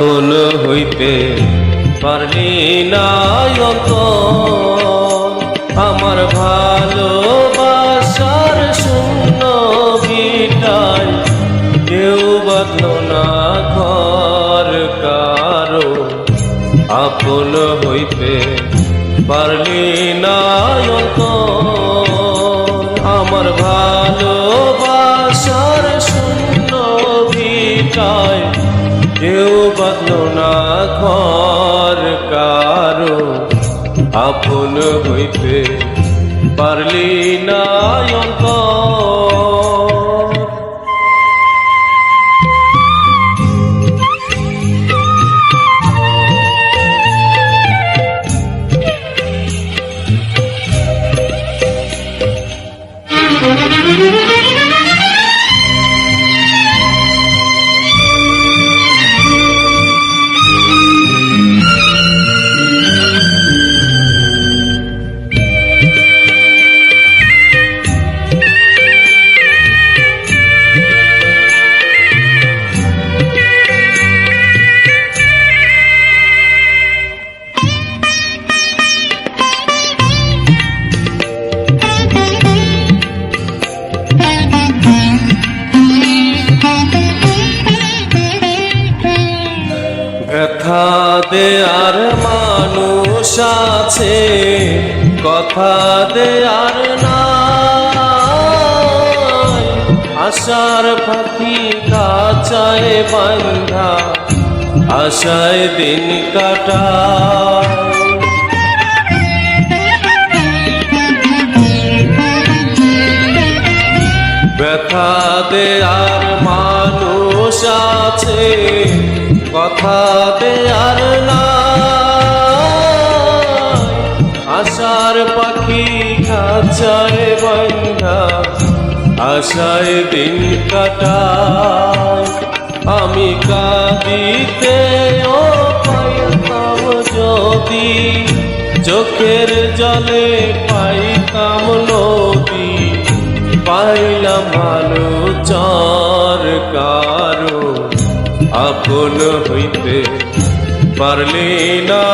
আপন হইতে পারলি না আমার ভালোবাসার শূন্য গিটাই কেউ বাঁধল না ঘর কারও। আপন হইতে পারলি না আমার ভালোবাসার শূন্য ভিটায় কেউ বাঁধল না ঘর কারও। আপন হইতে পারলি না অন্তর। ব্যথা দেয়ার মানুষ আছে, কথা দেয়ার না আশার পাখি কাচায় বান্ধা, আশায় দিন কাটা ব্যথা দেয়ার মানুষ আছে কথা দেয়ার না আশার পাখি খাঁচায় বন্ধা আশায় দিন কাটায়। আমি কাঁদিতে ও পাইতাম যদি, চোখের জলে পাইতাম নদী পাইলাম ভালো চর কারও আপন হইতে পারলি না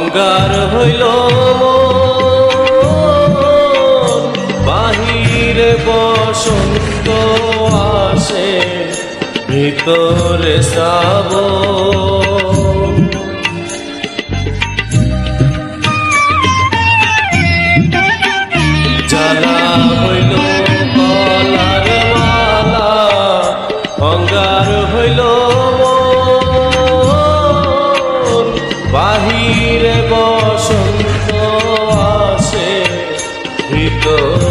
অঙ্গার হইল। বাহিরে বসন্ত আসে ভিতরে শ্রাবণ হইল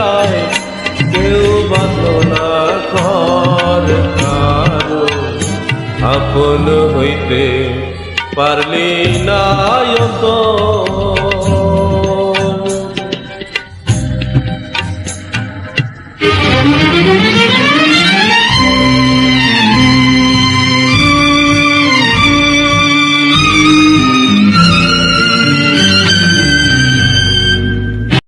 ভিটায় কেউ বাঁধল না ঘর কারও আপন হইতে পারলি না।